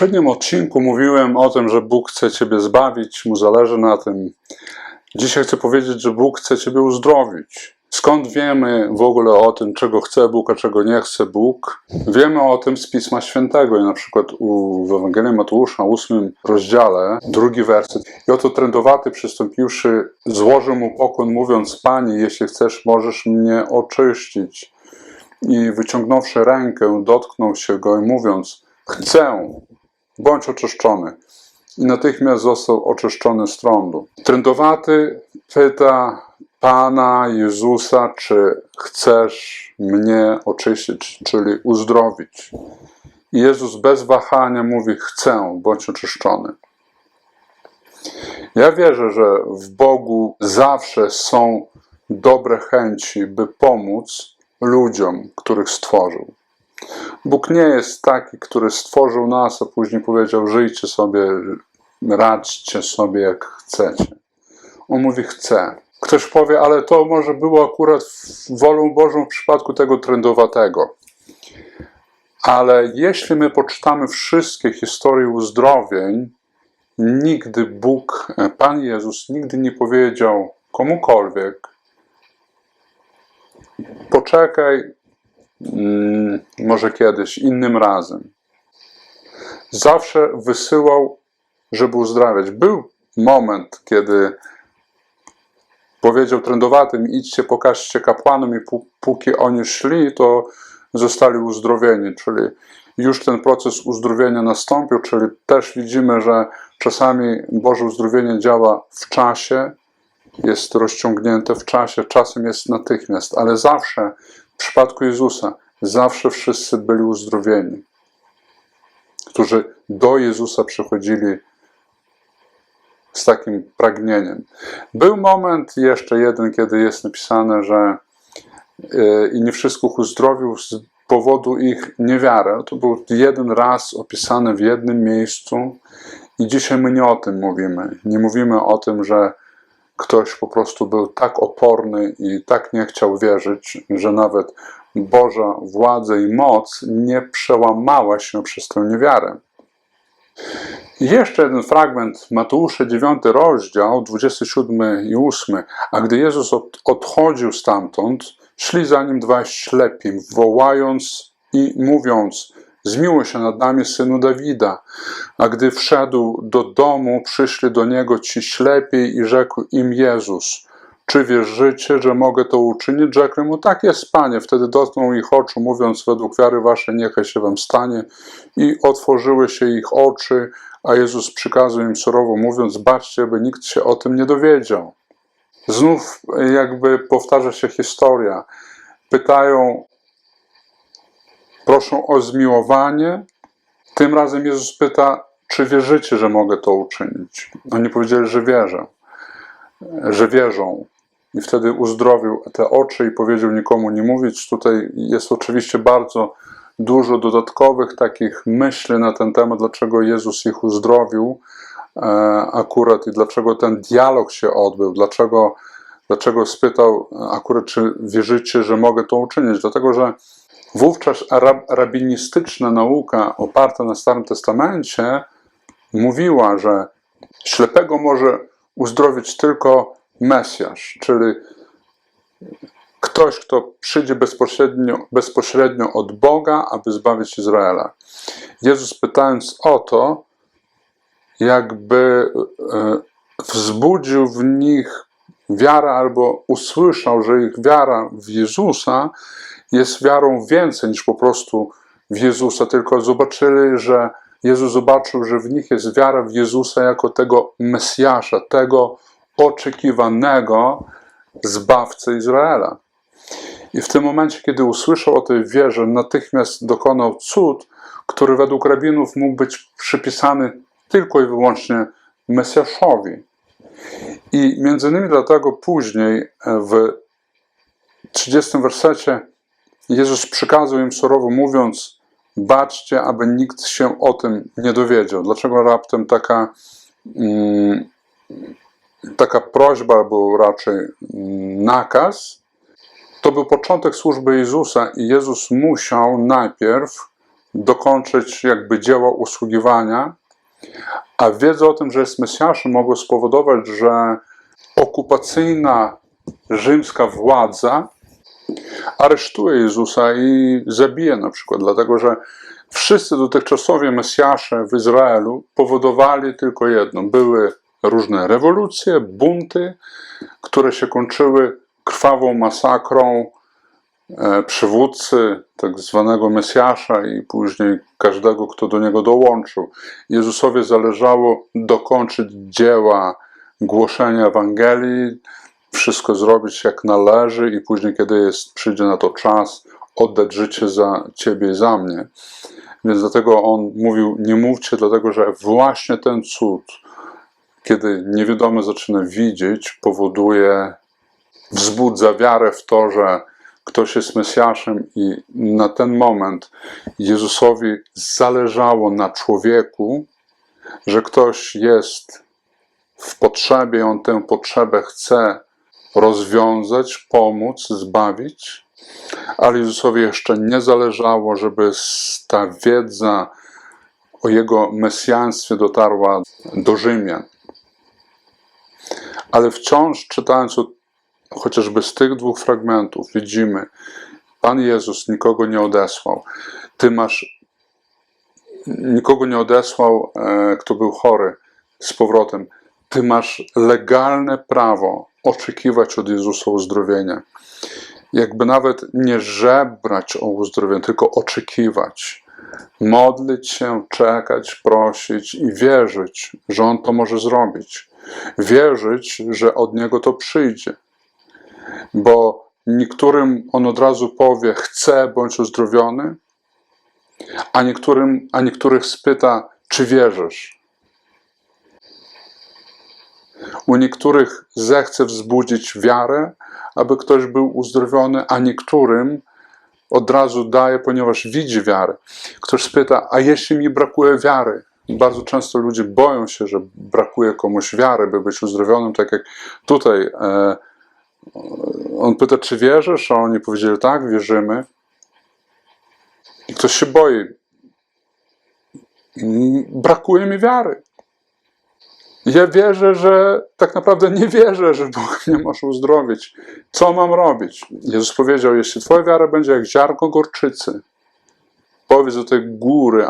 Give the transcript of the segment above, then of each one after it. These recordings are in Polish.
poprzednim odcinku mówiłem o tym, że Bóg chce Ciebie zbawić, Mu zależy na tym. Dzisiaj chcę powiedzieć, że Bóg chce Ciebie uzdrowić. Skąd wiemy w ogóle o tym, czego chce Bóg, a czego nie chce Bóg? Wiemy o tym z Pisma Świętego i na przykład w Ewangelii Mateusza, ósmym rozdziale, drugi werset. I oto trędowaty przystąpiwszy, złożył mu pokłon, mówiąc, Panie, jeśli chcesz, możesz mnie oczyścić. I wyciągnąwszy rękę, dotknął się go i mówiąc, chcę, bądź oczyszczony. I natychmiast został oczyszczony z trądu. Trędowaty pyta Pana Jezusa, czy chcesz mnie oczyścić, czyli uzdrowić. I Jezus bez wahania mówi, chcę, bądź oczyszczony. Ja wierzę, że w Bogu zawsze są dobre chęci, by pomóc ludziom, których stworzył. Bóg nie jest taki, który stworzył nas, a później powiedział: żyjcie sobie, radźcie sobie jak chcecie. On mówi: chcę. Ktoś powie, ale to może było akurat wolą Bożą w przypadku tego trendowatego. Ale jeśli my poczytamy wszystkie historie uzdrowień, nigdy Bóg, Pan Jezus, nigdy nie powiedział komukolwiek: poczekaj, może kiedyś, innym razem. Zawsze wysyłał, żeby uzdrawiać. Był moment, kiedy powiedział trędowatym: idźcie, pokażcie kapłanom, i pó- póki oni szli, to zostali uzdrowieni. Czyli już ten proces uzdrowienia nastąpił, czyli też widzimy, że czasami Boże uzdrowienie działa w czasie, jest rozciągnięte w czasie, czasem jest natychmiast, ale zawsze przypadku Jezusa, zawsze wszyscy byli uzdrowieni, którzy do Jezusa przychodzili z takim pragnieniem. Był moment jeszcze jeden, kiedy jest napisane, że yy, i nie wszystkich uzdrowił z powodu ich niewiary. To był jeden raz opisany w jednym miejscu i dzisiaj my nie o tym mówimy. Nie mówimy o tym, że ktoś po prostu był tak oporny i tak nie chciał wierzyć, że nawet Boża władza i moc nie przełamała się przez tę niewiarę. I jeszcze jeden fragment, Mateusza 9 rozdział, 27 i 8. A gdy Jezus od, odchodził stamtąd, szli za nim dwa ślepi, wołając i mówiąc, zmiłuj się nad nami, synu Dawida. A gdy wszedł do domu, przyszli do niego ci ślepi i rzekł im Jezus, czy wierzycie, że mogę to uczynić? Rzekli mu, tak jest, Panie. Wtedy dotknął ich oczu, mówiąc, według wiary waszej niechaj się wam stanie. I otworzyły się ich oczy, a Jezus przykazał im surowo, mówiąc, baczcie, by nikt się o tym nie dowiedział. Znów jakby powtarza się historia. Pytają, proszą o zmiłowanie. Tym razem Jezus pyta, czy wierzycie, że mogę to uczynić? Oni powiedzieli, że wierzę, że wierzą. I wtedy uzdrowił te oczy i powiedział nikomu nie mówić. Tutaj jest oczywiście bardzo dużo dodatkowych takich myśli na ten temat, dlaczego Jezus ich uzdrowił e, akurat i dlaczego ten dialog się odbył, dlaczego, dlaczego spytał akurat, czy wierzycie, że mogę to uczynić. Dlatego, że wówczas rab, rabinistyczna nauka oparta na Starym Testamencie mówiła, że ślepego może uzdrowić tylko Mesjasz, czyli ktoś, kto przyjdzie bezpośrednio, bezpośrednio od Boga, aby zbawić Izraela. Jezus pytając o to, jakby e, wzbudził w nich wiarę albo usłyszał, że ich wiara w Jezusa jest wiarą więcej niż po prostu w Jezusa, tylko zobaczyli, że Jezus zobaczył, że w nich jest wiara w Jezusa jako tego Mesjasza, tego oczekiwanego zbawcy Izraela. I w tym momencie, kiedy usłyszał o tej wierze, natychmiast dokonał cud, który według rabinów mógł być przypisany tylko i wyłącznie Mesjaszowi. I między innymi dlatego później w 30 wersecie Jezus przykazał im surowo mówiąc, baczcie, aby nikt się o tym nie dowiedział. Dlaczego raptem taka, mm, taka prośba, albo raczej mm, nakaz? To był początek służby Jezusa i Jezus musiał najpierw dokończyć jakby dzieła usługiwania, a wiedza o tym, że jest Mesjaszem, mogła spowodować, że okupacyjna rzymska władza aresztuje Jezusa i zabije na przykład, dlatego że wszyscy dotychczasowi Mesjasze w Izraelu powodowali tylko jedno. Były różne rewolucje, bunty, które się kończyły krwawą masakrą e, przywódcy tak zwanego Mesjasza i później każdego, kto do niego dołączył. Jezusowi zależało dokończyć dzieła głoszenia Ewangelii, wszystko zrobić jak należy i później, kiedy jest, przyjdzie na to czas, oddać życie za ciebie i za mnie. Więc dlatego on mówił, nie mówcie, dlatego że właśnie ten cud, kiedy niewidomy zaczyna widzieć, powoduje, wzbudza wiarę w to, że ktoś jest Mesjaszem i na ten moment Jezusowi zależało na człowieku, że ktoś jest w potrzebie, on tę potrzebę chce rozwiązać, pomóc, zbawić, ale Jezusowi jeszcze nie zależało, żeby ta wiedza o Jego mesjaństwie dotarła do Rzymian. Ale wciąż czytając chociażby z tych dwóch fragmentów, widzimy, Pan Jezus nikogo nie odesłał. Ty masz, nikogo nie odesłał, e, kto był chory z powrotem. Ty masz legalne prawo oczekiwać od Jezusa uzdrowienia. Jakby nawet nie żebrać o uzdrowienie, tylko oczekiwać. Modlić się, czekać, prosić i wierzyć, że On to może zrobić. Wierzyć, że od Niego to przyjdzie. Bo niektórym On od razu powie, chcę bądź uzdrowiony, a, niektórym, a niektórych spyta, czy wierzysz. U niektórych zechce wzbudzić wiarę, aby ktoś był uzdrowiony, a niektórym od razu daje, ponieważ widzi wiarę. Ktoś spyta, a jeśli mi brakuje wiary? Bardzo często ludzie boją się, że brakuje komuś wiary, by być uzdrowionym, tak jak tutaj. E, on pyta, czy wierzysz? A oni powiedzieli, tak, wierzymy. I ktoś się boi. Brakuje mi wiary. Ja wierzę, że tak naprawdę nie wierzę, że Bóg mnie może uzdrowić. Co mam robić? Jezus powiedział: Jeśli Twoja wiara będzie jak ziarnko gorczycy, powiedz do tej góry,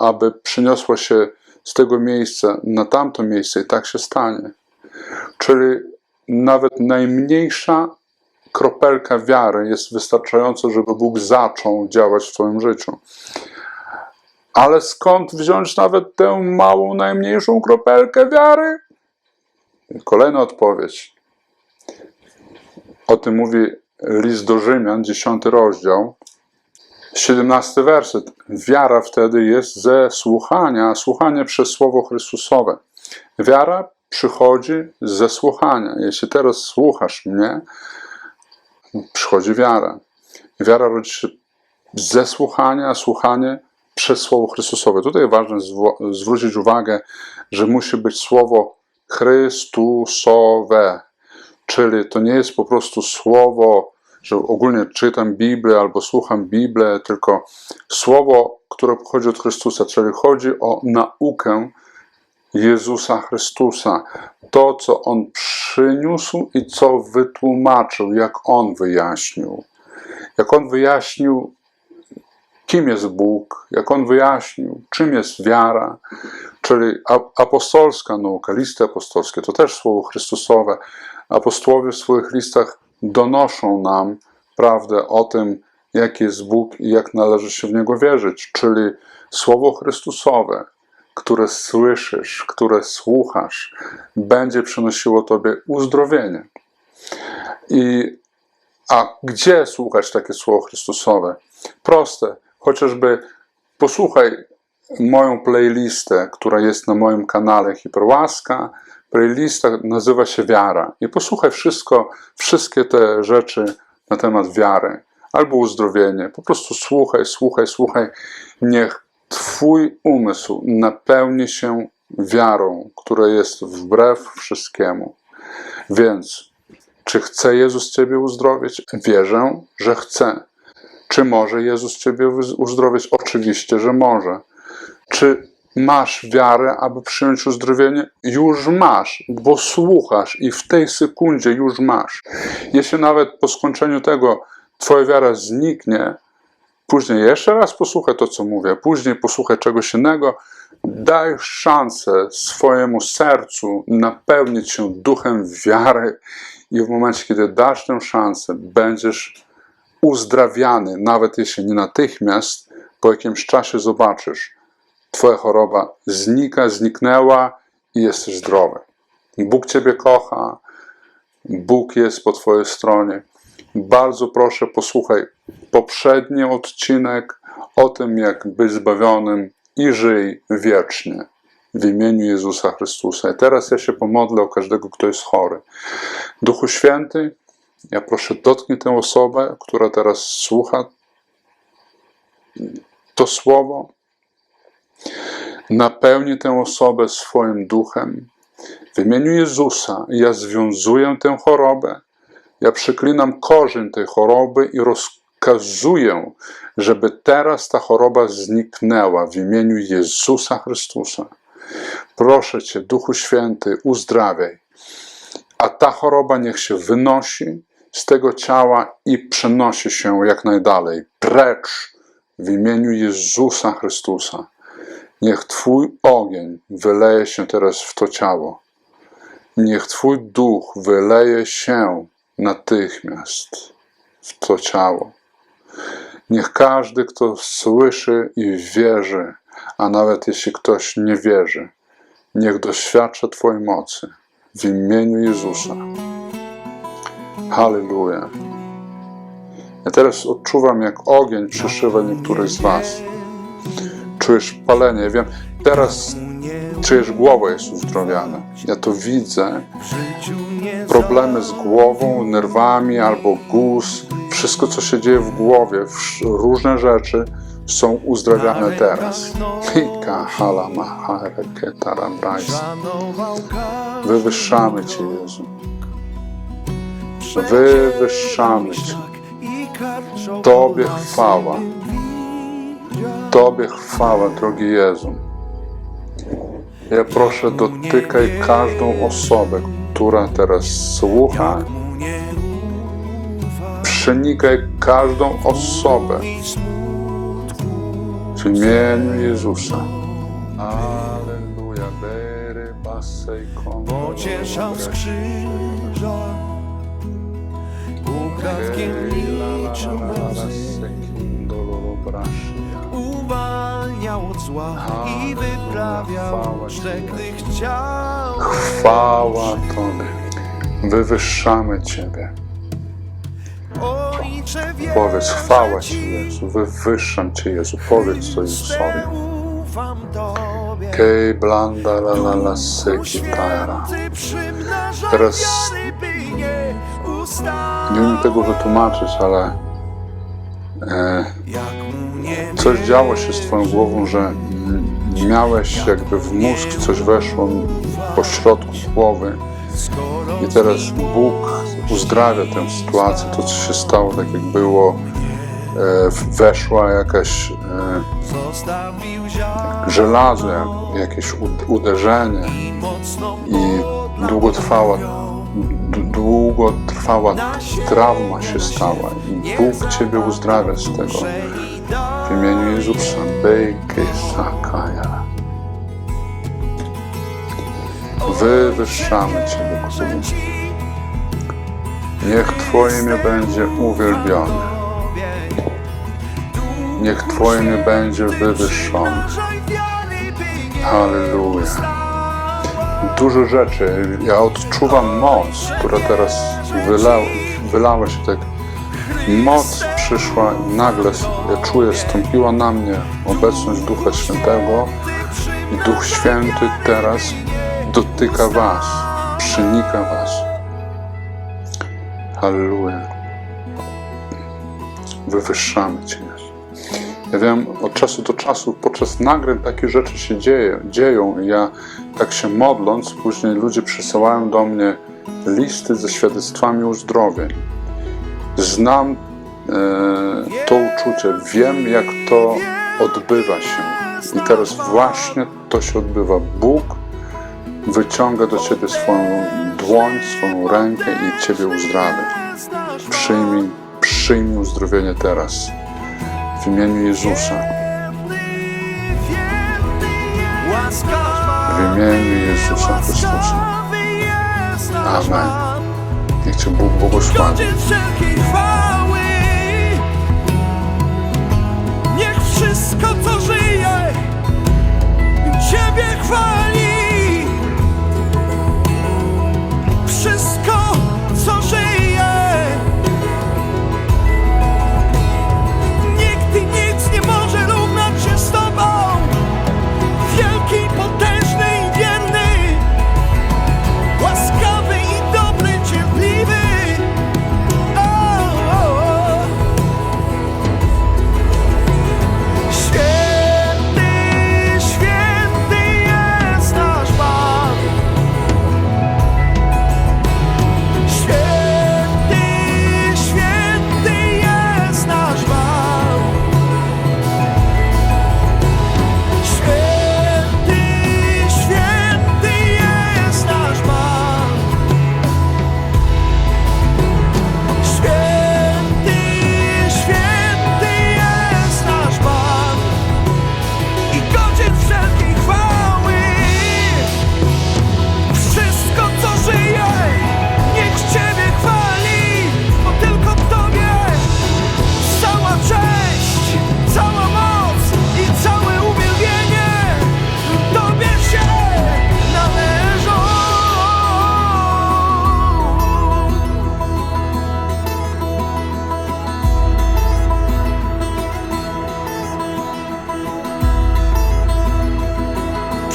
aby przyniosła się z tego miejsca na tamto miejsce, i tak się stanie. Czyli nawet najmniejsza kropelka wiary jest wystarczająca, żeby Bóg zaczął działać w Twoim życiu. Ale skąd wziąć nawet tę małą, najmniejszą kropelkę wiary? Kolejna odpowiedź. O tym mówi list do Rzymian, 10 rozdział, 17 werset. Wiara wtedy jest ze słuchania, a słuchanie przez Słowo Chrystusowe. Wiara przychodzi ze słuchania. Jeśli teraz słuchasz mnie, przychodzi wiara. Wiara rodzi się ze słuchania, a słuchanie przez Słowo Chrystusowe. Tutaj ważne zwrócić uwagę, że musi być Słowo Chrystusowe, czyli to nie jest po prostu Słowo, że ogólnie czytam Biblię albo słucham Biblię, tylko Słowo, które pochodzi od Chrystusa, czyli chodzi o naukę Jezusa Chrystusa. To, co On przyniósł i co wytłumaczył, jak On wyjaśnił. Jak On wyjaśnił kim jest Bóg, jak On wyjaśnił, czym jest wiara, czyli apostolska nauka, listy apostolskie, to też słowo Chrystusowe. Apostołowie w swoich listach donoszą nam prawdę o tym, jaki jest Bóg i jak należy się w Niego wierzyć, czyli słowo Chrystusowe, które słyszysz, które słuchasz, będzie przynosiło Tobie uzdrowienie. I, a gdzie słuchać takie słowo Chrystusowe? Proste chociażby posłuchaj moją playlistę, która jest na moim kanale Hiperłaska. Playlista nazywa się Wiara. I posłuchaj wszystko, wszystkie te rzeczy na temat wiary albo uzdrowienie. Po prostu słuchaj, słuchaj, słuchaj. Niech Twój umysł napełni się wiarą, która jest wbrew wszystkiemu. Więc, czy chce Jezus Ciebie uzdrowić? Wierzę, że chce. Czy może Jezus Ciebie uzdrowić? Oczywiście, że może. Czy masz wiarę, aby przyjąć uzdrowienie? Już masz, bo słuchasz i w tej sekundzie już masz. Jeśli nawet po skończeniu tego Twoja wiara zniknie, później jeszcze raz posłuchaj to, co mówię, później posłuchaj czegoś innego, daj szansę swojemu sercu napełnić się duchem wiary i w momencie, kiedy dasz tę szansę, będziesz uzdrawiany, nawet jeśli nie natychmiast, po jakimś czasie zobaczysz, Twoja choroba znika, zniknęła i jesteś zdrowy. Bóg Ciebie kocha, Bóg jest po Twojej stronie. Bardzo proszę, posłuchaj poprzedni odcinek o tym, jak być zbawionym i żyj wiecznie w imieniu Jezusa Chrystusa. I teraz ja się pomodlę o każdego, kto jest chory. Duchu Święty, ja proszę dotknij tę osobę, która teraz słucha to słowo. Napełnij tę osobę swoim duchem. W imieniu Jezusa ja związuję tę chorobę. Ja przeklinam korzeń tej choroby i rozkazuję, żeby teraz ta choroba zniknęła w imieniu Jezusa Chrystusa. Proszę Cię, Duchu Święty, uzdrawiaj. A ta choroba niech się wynosi z tego ciała i przenosi się jak najdalej, precz w imieniu Jezusa Chrystusa. Niech Twój ogień wyleje się teraz w to ciało. Niech Twój duch wyleje się natychmiast w to ciało. Niech każdy, kto słyszy i wierzy, a nawet jeśli ktoś nie wierzy, niech doświadcza Twojej mocy w imieniu Jezusa. Halleluja. Ja teraz odczuwam, jak ogień przeszywa niektórych z Was. Czujesz palenie. Ja wiem, teraz czujesz głowę jest uzdrowiona. Ja to widzę. Problemy z głową, nerwami albo guz, wszystko co się dzieje w głowie, różne rzeczy są uzdrawiane teraz. Hika halama hareketara brajsa. Wywyższamy Cię, Jezu. Wywyższamy Cię. Tobie chwała. Tobie chwała, drogi Jezu. Ja proszę, dotykaj każdą osobę, która teraz słucha. Przenikaj każdą osobę w imieniu Jezusa. Aleluja. Pocieszał z krzyża Ukradkiem niczym łzy Uwalniał od zła i wyprawiał gdy chciał Chwała Tobie. Wywyższamy Ciebie. Ojcze Powiedz, chwała Ci Jezu, wywyższam Cię Jezu. Powiedz to Jezusowi. Kej blanda la la la seki tajara. Teraz nie umiem tego wytłumaczyć, ale e, coś działo się z Twoją głową, że miałeś jakby w mózg coś weszło po środku głowy. I teraz Bóg uzdrawia tę sytuację, to co się stało, tak jak było, e, weszła jakaś e, żelazo, jak, jakieś ud- uderzenie i długo trwała, d- długo trwała trauma się stała i Bóg Ciebie uzdrawia z tego. W imieniu Jezusa. Bejke Sakaja. Wywyższamy Ciebie, Królu. Niech Twoje imię będzie uwielbione. Niech Twoje imię będzie wywyższone. Halleluja. Dużo rzeczy. Ja odczuwam moc, która teraz wylała, wylała się tak. Moc przyszła i nagle ja czuję, stąpiła na mnie obecność Ducha Świętego i Duch Święty teraz dotyka Was, przenika Was. Halleluja. Wywyższamy Cię. Ja wiem, od czasu do czasu podczas nagrań takie rzeczy się dzieje, dzieją ja tak się modląc, później ludzie przysyłają do mnie listy ze świadectwami uzdrowień. Znam e, to uczucie, wiem jak to odbywa się. I teraz właśnie to się odbywa. Bóg wyciąga do ciebie swoją dłoń, swoją rękę i ciebie uzdrawia. Przyjmij, przyjmij uzdrowienie teraz. W imieniu Jezusa. W imieniu Jezusa Chrystusa. Amen. Niech Cię Bóg błogosławi. Niech wszystko co żyje Ciebie chwali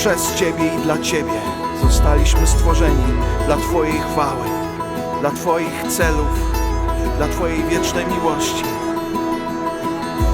Przez Ciebie i dla Ciebie zostaliśmy stworzeni dla Twojej chwały, dla Twoich celów, dla Twojej wiecznej miłości.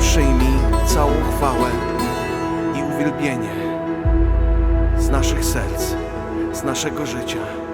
Przyjmij całą chwałę i uwielbienie z naszych serc, z naszego życia.